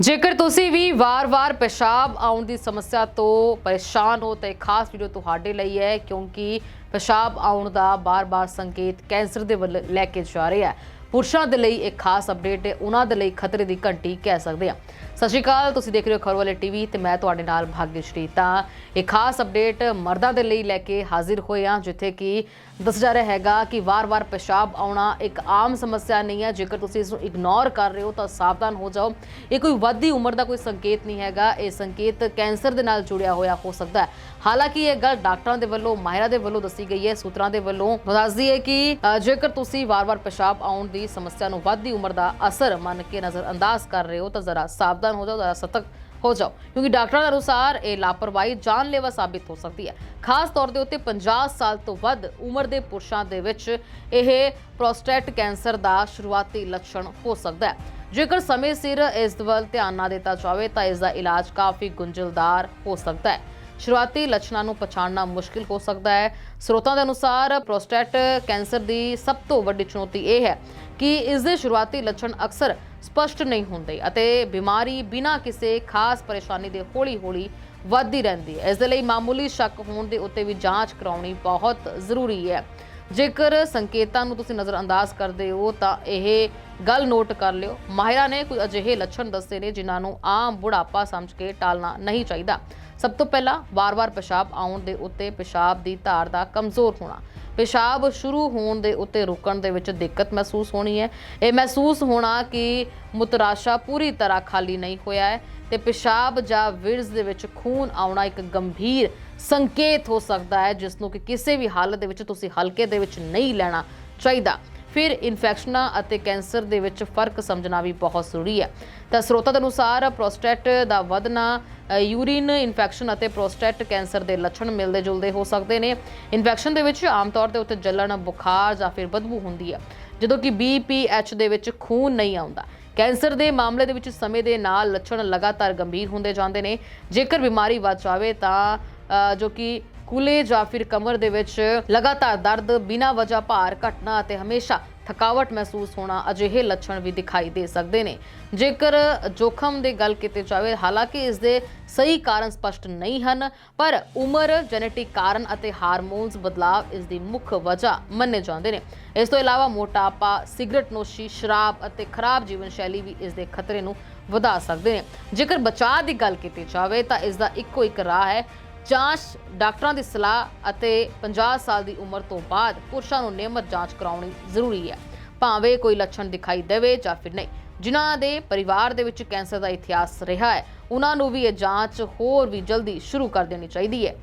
ਜੇਕਰ ਤੁਸੀਂ ਵੀ ਵਾਰ-ਵਾਰ ਪਿਸ਼ਾਬ ਆਉਣ ਦੀ ਸਮੱਸਿਆ ਤੋਂ ਪਰੇਸ਼ਾਨ ਹੋ, ਤਾਂ ਇਹ ਖਾਸ ਵੀਡੀਓ ਤੁਹਾਡੇ ਲਈ ਹੈ, ਕਿਉਂਕਿ ਪਿਸ਼ਾਬ ਆਉਣ ਦਾ ਬਾਰ-ਬਾਰ ਸੰਕੇਤ ਕੈਂਸਰ ਦੇ ਵੱਲ ਲੈ ਕੇ ਜਾ ਰਿਹਾ ਹੈ। ਪੁਰਸ਼ਾਂ ਦੇ ਲਈ ਇੱਕ ਖਾਸ ਅਪਡੇਟ ਹੈ, ਉਹਨਾਂ ਦੇ ਲਈ ਖਤਰੇ ਦੀ ਘੰਟੀ ਕਹਿ ਸਕਦੇ ਹਾਂ। ਸਤਿ ਸ਼੍ਰੀ ਅਕਾਲ, ਤੁਸੀਂ ਦੇਖ ਰਹੇ ਹੋ ਖਬਰ ਵਾਲੇ ਟੀਵੀ ਤੇ ਮੈਂ ਤੁਹਾਡੇ ਨਾਲ ਭਾਗਯਸ਼੍ਰੀ ਤਾਂ ਇਹ ਖਾਸ ਅਪਡੇਟ ਮਰਦਾਂ ਦੇ ਲਈ ਲੈ ਕੇ ਹਾਜ਼ਰ ਹੋਏ ਹਾਂ, ਜਿੱਥੇ ਕਿ ਦੱਸਿਆ ਜਾ ਰਿਹਾ ਹੈਗਾ ਕਿ ਵਾਰ-ਵਾਰ ਪਿਸ਼ਾਬ ਆਉਣਾ ਇੱਕ ਆਮ ਸਮੱਸਿਆ ਨਹੀਂ ਹੈ। ਜੇਕਰ ਤੁਸੀਂ ਇਸ ਨੂੰ ਇਗਨੋਰ ਕਰ ਰਹੇ ਹੋ ਤਾਂ ਸਾਵਧਾਨ ਹੋ ਜਾਓ। ਇਹ ਕੋਈ ਵੱਧਦੀ ਉਮਰ ਦਾ ਕੋਈ ਸੰਕੇਤ ਨਹੀਂ ਹੈਗਾ। ਇਹ ਸੰਕੇਤ ਕੈਂਸਰ ਦੇ ਨਾਲ ਜੁੜਿਆ ਹੋਇਆ ਹੋ ਸਕਦਾ ਹੈ। ਹਾਲਾਂਕਿ ਇਹ ਗੱਲ ਡਾਕਟਰਾਂ ਦੇ ਵੱਲੋਂ, ਮਾਹਿਰਾਂ ਦੇ ਵੱਲੋਂ ਦੱਸੀ ਗਈ ਹੈ। ਸੂਤਰਾਂ ਦੇ ਵੱਲੋਂ ਦੱਸਦੀ ਹੈ ਕਿ ਜੇਕਰ ਤੁਸੀਂ ਵਾਰ-ਵਾਰ ਪਿਸ਼ਾਬ ਆਉਣ ਦੀ ਸਮੱਸਿਆ ਨੂੰ ਵੱਧਦੀ ਉਮਰ ਦਾ ਅਸਰ ਮੰਨ ਕੇ ਨਜ਼ਰ ਅੰਦਾਜ਼ ਕਰ ਰਹੇ ਹੋ ਤਾਂ ਜ਼ਰਾ ਸਾਵਧਾਨ ਹੋ ਜਾਓ ਜ਼ਰਾ ਸਤਰਕ ਹੋ ਜਾਓ। ਕਿਉਂਕਿ ਡਾਕਟਰਾਂ ਦੇ ਅਨੁਸਾਰ ਇਹ ਲਾਪਰਵਾਹੀ ਜਾਨਲੇਵਾ ਸਾਬਿਤ ਹੋ ਸਕਦੀ ਹੈ। ਖਾਸ ਤੌਰ ਦੇ ਉੱਤੇ 50 ਸਾਲ ਤੋਂ ਵੱਧ ਉਮਰ ਦੇ ਪੁਰਸ਼ਾਂ ਦੇ ਵਿੱਚ ਇਹ ਪ੍ਰੋਸਟੇਟ ਕੈਂਸਰ ਦਾ ਸ਼ੁਰੂਆਤੀ ਲੱਛਣ ਹੋ ਸਕਦਾ ਹੈ। ਜੇਕਰ ਸਮੇਂ ਸਿਰ ਇਸ ਵੱਲ ਧਿਆਨ ਨਾ ਦਿੱਤਾ ਜਾਵੇ, ਤਾਂ ਇਸ ਦਾ ਇਲਾਜ ਕਾਫੀ ਗੁੰਝਲਦਾਰ ਹੋ ਸਕਦਾ ਹੈ। ਸ਼ੁਰੂਆਤੀ ਲੱਛਣਾਂ ਨੂੰ ਪਛਾਣਨਾ ਮੁਸ਼ਕਿਲ ਹੋ ਸਕਦਾ ਹੈ। ਸਰੋਤਾਂ ਦੇ ਅਨੁਸਾਰ ਪ੍ਰੋਸਟੇਟ ਕੈਂਸਰ ਦੀ ਸਭ ਤੋਂ ਵੱਡੀ ਚੁਣੌਤੀ ਇਹ ਹੈ ਕਿ ਇਸ ਦੇ ਸ਼ੁਰੂਆਤੀ ਲੱਛਣ ਅਕਸਰ ਸਪਸ਼ਟ ਨਹੀਂ ਹੁੰਦੇ ਅਤੇ ਬਿਮਾਰੀ ਬਿਨਾਂ ਕਿਸੇ ਖਾਸ ਪਰੇਸ਼ਾਨੀ ਦੇ ਹੌਲੀ-ਹੌਲੀ ਵੱਧਦੀ ਰਹਿੰਦੀ ਹੈ। ਇਸ ਦੇ ਲਈ ਮਾਮੂਲੀ ਸ਼ੱਕ ਹੋਣ ਦੇ ਉੱਤੇ ਵੀ ਜਾਂਚ ਕਰਾਉਣੀ ਬਹੁਤ ਜ਼ਰੂਰੀ ਹੈ। ਜੇਕਰ ਸੰਕੇਤਾਂ ਨੂੰ ਤੁਸੀਂ ਨਜ਼ਰਅੰਦਾਜ਼ ਕਰਦੇ ਹੋ ਤਾਂ ਇਹ ਗੱਲ ਨੋਟ ਕਰ ਲਿਓ। ਮਾਹਿਰਾਂ ਨੇ ਕੁਝ ਅਜਿਹੇ ਲੱਛਣ ਦੱਸੇ ਨੇ ਜਿਨ੍ਹਾਂ ਨੂੰ ਆਮ ਬੁਢਾਪਾ ਸਮਝ ਕੇ ਟਾਲਣਾ ਨਹੀਂ ਚਾਹੀਦਾ। ਸਭ ਤੋਂ ਪਹਿਲਾਂ ਵਾਰ-ਵਾਰ ਪਿਸ਼ਾਬ ਆਉਣ ਦੇ ਉੱਤੇ ਪਿਸ਼ਾਬ ਦੀ ਧਾਰ ਦਾ ਕਮਜ਼ੋਰ ਹੋਣਾ। ਪਿਸ਼ਾਬ ਸ਼ੁਰੂ ਹੋਣ ਦੇ ਉੱਤੇ ਰੁਕਣ ਦੇ ਵਿੱਚ ਦਿੱਕਤ ਮਹਿਸੂਸ ਹੋਣੀ ਹੈ। ਇਹ ਮਹਿਸੂਸ ਹੋਣਾ ਕਿ ਮੁਤਰਾਸ਼ਾ ਪੂਰੀ ਤਰ੍ਹਾਂ ਖਾਲੀ ਨਹੀਂ ਹੋਇਆ ਹੈ ਤੇ ਪਿਸ਼ਾਬ ਜਾਂ ਵਿਰਜ਼ ਦੇ ਵਿੱਚ ਖੂਨ ਆਉਣਾ ਇੱਕ ਗੰਭੀਰ ਸੰਕੇਤ ਹੋ ਸਕਦਾ ਹੈ, ਜਿਸ ਨੂੰ ਕਿ ਕਿਸੇ ਵੀ ਹਾਲਤ ਦੇ ਵਿੱਚ ਤੁਸੀਂ ਹਲਕੇ ਦੇ ਵਿੱਚ ਨਹੀਂ ਲੈਣਾ ਚਾਹੀਦਾ। ਫਿਰ ਇਨਫੈਕਸ਼ਨਾਂ ਅਤੇ ਕੈਂਸਰ ਦੇ ਵਿੱਚ ਫ਼ਰਕ ਸਮਝਣਾ ਵੀ ਬਹੁਤ ਜ਼ਰੂਰੀ ਹੈ। ਤਾਂ ਸਰੋਤਾਂ ਦੇ ਅਨੁਸਾਰ ਪ੍ਰੋਸਟੇਟ ਦਾ ਵਧਣਾ ਅ, ਯੂਰਿਨ ਇਨਫੈਕਸ਼ਨ ਅਤੇ ਪ੍ਰੋਸਟੇਟ ਕੈਂਸਰ ਦੇ ਲੱਛਣ ਮਿਲਦੇ ਜੁਲਦੇ ਹੋ ਸਕਦੇ ਨੇ। ਇਨਫੈਕਸ਼ਨ ਦੇ ਵਿੱਚ ਆਮ ਤੌਰ ਤੇ ਉੱਤੇ ਜਲਣ ਬੁਖਾਰ ਜਾਂ ਫਿਰ ਬਦਬੂ ਹੁੰਦੀ ਹੈ ਜਦੋਂ ਕਿ BPH ਦੇ ਵਿੱਚ ਖੂਨ ਨਹੀਂ ਆਉਂਦਾ। ਕੈਂਸਰ ਦੇ ਮਾਮਲੇ ਦੇ ਵਿੱਚ ਸਮੇਂ ਦੇ ਨਾਲ ਲੱਛਣ ਲਗਾਤਾਰ ਗੰਭੀਰ ਹੁੰਦੇ ਜਾਂਦੇ ਨੇ। ਜੇਕਰ ਬਿਮਾਰੀ ਵੱਧ ਜਾਵੇ ਤਾਂ ਜੋ ਕਿ ਕੁਲੇ ਜਾਂ ਫਿਰ ਕਮਰ ਦੇ ਵਿੱਚ ਲਗਾਤਾਰ ਦਰਦ, ਬਿਨਾਂ ਵਜ੍ਹਾ ਭਾਰ ਘਟਣਾ ਅਤੇ ਹਮੇਸ਼ਾ ਥਕਾਵਟ ਮਹਿਸੂਸ ਹੋਣਾ ਅਜਿਹੇ ਲੱਛਣ ਵੀ ਦਿਖਾਈ ਦੇ ਸਕਦੇ ਨੇ। ਜੇਕਰ ਜੋਖਮ ਦੀ ਗੱਲ ਕੀਤੀ ਜਾਵੇ, ਹਾਲਾਂਕਿ ਇਸ ਦੇ ਸਹੀ ਕਾਰਨ ਸਪਸ਼ਟ ਨਹੀਂ ਹਨ, ਪਰ ਉਮਰ, ਜੈਨੇਟਿਕ ਕਾਰਨ ਅਤੇ ਹਾਰਮੋਨਸ ਬਦਲਾਵ ਇਸ ਦੀ ਮੁੱਖ ਵਜ੍ਹਾ ਮੰਨੇ ਜਾਂਦੇ ਨੇ। ਇਸ ਤੋਂ ਇਲਾਵਾ ਮੋਟਾਪਾ, ਸਿਗਰਟ ਨੋਸ਼ੀ, ਸ਼ਰਾਬ ਅਤੇ ਖਰਾਬ ਜੀਵਨ ਸ਼ੈਲੀ ਵੀ ਇਸ ਦੇ ਖਤਰੇ ਨੂੰ ਵਧਾ ਸਕਦੇ ਨੇ। ਜੇਕਰ ਬਚਾਅ ਦੀ ਗੱਲ ਕੀਤੀ ਜਾਵੇ, ਤਾਂ ਇਸ ਦਾ ਇੱਕੋ ਇੱਕ ਰਾਹ ਹੈ ਜਾਂਚ ਡਾਕਟਰਾਂ ਦੀ ਸਲਾਹ ਅਤੇ 50 ਸਾਲ ਦੀ ਉਮਰ ਤੋਂ ਬਾਅਦ ਪੁਰਸ਼ਾਂ ਨੂੰ ਨਿਯਮਤ ਜਾਂਚ ਕਰਾਉਣੀ ਜ਼ਰੂਰੀ ਹੈ। ਭਾਵੇਂ ਕੋਈ ਲੱਛਣ ਦਿਖਾਈ ਦੇਵੇ ਜਾਂ ਫਿਰ ਨਹੀਂ, ਜਿਨ੍ਹਾਂ ਦੇ ਪਰਿਵਾਰ ਦੇ ਵਿੱਚ ਕੈਂਸਰ ਦਾ ਇਤਿਹਾਸ ਰਿਹਾ ਹੈ, ਉਹਨਾਂ ਨੂੰ ਵੀ ਇਹ ਜਾਂਚ ਹੋਰ ਵੀ ਜਲਦੀ ਸ਼ੁਰੂ ਕਰ ਦੇਣੀ ਚਾਹੀਦੀ ਹੈ।